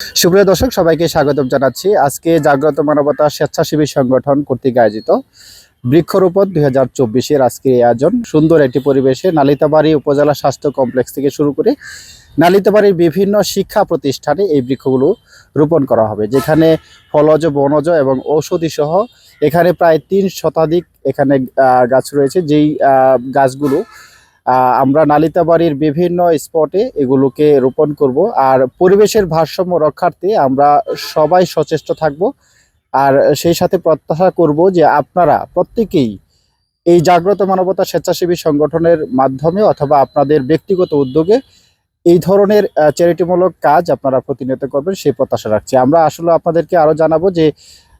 সুপ্রিয় দর্শক, সবাইকে স্বাগত জানাচ্ছি। আজকে জাগ্রত মানবতা স্বেচ্ছাসেবী সংগঠন কর্তৃক আয়োজিত বৃক্ষরোপণ দুই হাজার চব্বিশের আজকের এই আয়োজন। সুন্দর একটি পরিবেশে নালিতাবাড়ি উপজেলা স্বাস্থ্য কমপ্লেক্স থেকে শুরু করে নালিতাবাড়ির বিভিন্ন শিক্ষা প্রতিষ্ঠানে এই বৃক্ষগুলো রোপণ করা হবে, যেখানে ফলজ, বনজ এবং ঔষধি সহ এখানে প্রায় তিন শতাধিক এখানে গাছ রয়েছে। যেই গাছগুলো আমরা নালিতাবাড়ির বিভিন্ন স্পটে এগুলোকে রোপণ করব আর পরিবেশের ভারসাম্য রক্ষার্থে আমরা সবাই সচেষ্ট থাকব। আর সেই সাথে প্রত্যাশা করব যে আপনারা প্রত্যেকেই এই জাগ্রত মানবতা স্বেচ্ছাসেবী সংগঠনের মাধ্যমে অথবা আপনাদের ব্যক্তিগত উদ্যোগে এই ধরনের চ্যারিটিমূলক কাজ আপনারা প্রতিনিয়ত করবেন, সেই প্রত্যাশা রাখছি। আমরা আসলে আপনাদেরকে আরও জানাব যে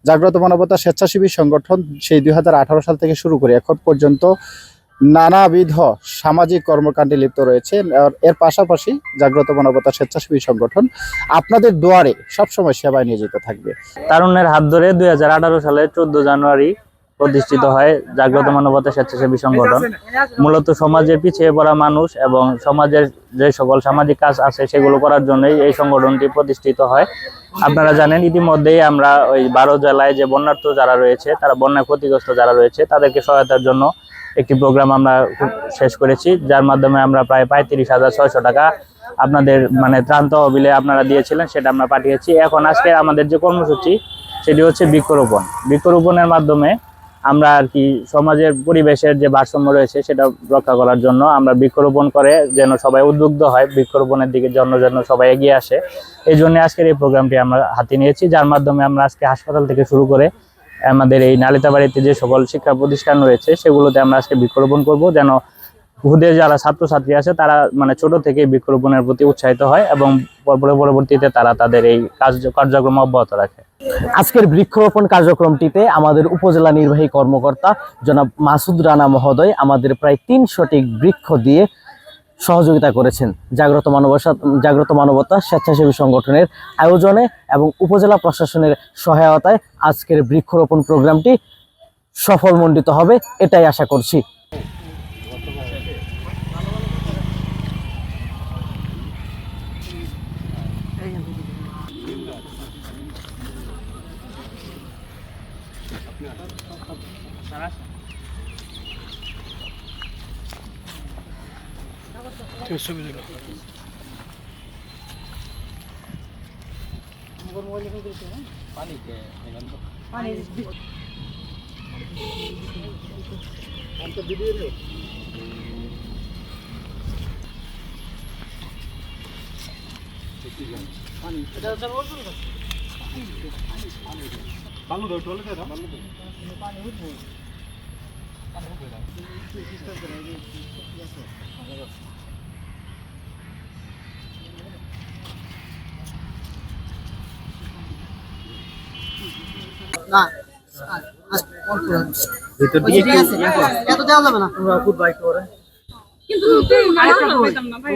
জাগ্রত মানবতা স্বেচ্ছাসেবী সংগঠন সেই দু হাজার আঠারো সাল থেকে শুরু করে এখন পর্যন্ত নানাবিধ সামাজিক কর্মকাণ্ডে লিপ্ত রয়েছে। এর পাশাপাশি জাগ্রত মানবতা স্বেচ্ছাসেবী সংগঠন আপনাদের দুয়ারে সবসময় সেবায় নিয়োজিত থাকবে। তারুণ্যের হাত ধরে দুই সালে চোদ্দ জানুয়ারি প্রতিষ্ঠিত হয় জাগ্রত মানবতা স্বেচ্ছাসেবী সংগঠন। মূলত সমাজের পিছিয়ে পড়া মানুষ এবং সমাজের যে সকল সামাজিক কাজ আছে সেগুলো করার জন্যই এই সংগঠনটি প্রতিষ্ঠিত হয়। আপনারা জানেন, ইতিমধ্যেই আমরা ওই বারো জেলায় যে বন্যার্থ যারা রয়েছে, তারা বন্যায় ক্ষতিগ্রস্ত যারা রয়েছে, তাদেরকে সহায়তার জন্য একটি প্রোগ্রাম আমরা শেষ করেছি, যার মাধ্যমে আমরা প্রায় পঁয়ত্রিশ হাজার ছয়শো টাকা আপনাদের মানে ত্রাণ তহবিলে আপনারা দিয়েছিলেন, সেটা আমরা পাঠিয়েছি। এখন আজকে আমাদের যে কর্মসূচি, সেটি হচ্ছে বৃক্ষরোপণ। বৃক্ষরোপণের মাধ্যমে আমরা আর কি সমাজের পরিবেশের যে ভারসাম্য রয়েছে, সেটা রক্ষা করার জন্য আমরা বৃক্ষরোপণ করে যেন সবাই উদ্বুদ্ধ হয়, বৃক্ষরোপণের দিকে জন্য যেন সবাই এগিয়ে আসে। এই জন্য আজকের এই প্রোগ্রামটি আমরা হাতে নিয়েছি, যার মাধ্যমে আমরা আজকে হাসপাতাল থেকে শুরু করে আমাদের এই নালিতাবাড়িতে যে সকল শিক্ষা প্রতিষ্ঠান রয়েছে, সেগুলোতে আমরা আজকে বৃক্ষরোপণ করব যেন হুদের যারা ছাত্রছাত্রী আছে, তারা মানে ছোট থেকে বৃক্ষরোপণের প্রতি উৎসাহিত হয় এবং পর- পরবর্তীতে তারা তাদের এই কার্যক্রম অব্যাহত রাখে। আজকের বৃক্ষরোপণ কার্যক্রমটিতে আমাদের উপজেলা নির্বাহী কর্মকর্তা জনাব মাসুদ রানা মহোদয় আমাদের প্রায় তিনশোটি বৃক্ষ দিয়ে সহযোগিতা করেছেন। জাগ্রত মানবতা জাগ্রত মানবতা স্বেচ্ছাসেবী সংগঠনের আয়োজনে এবং উপজেলা প্রশাসনের সহায়তায় আজকের বৃক্ষরোপণ প্রোগ্রামটি সফলমণ্ডিত হবে, এটাই আশা করছি। তুমি ছবি তুলো। ভালো দাও চলে দাও পানি। উঠবো পানি উঠবে এত দেওয়া যাবে না। কিন্তু আরেকটা পাইতাম না ভাই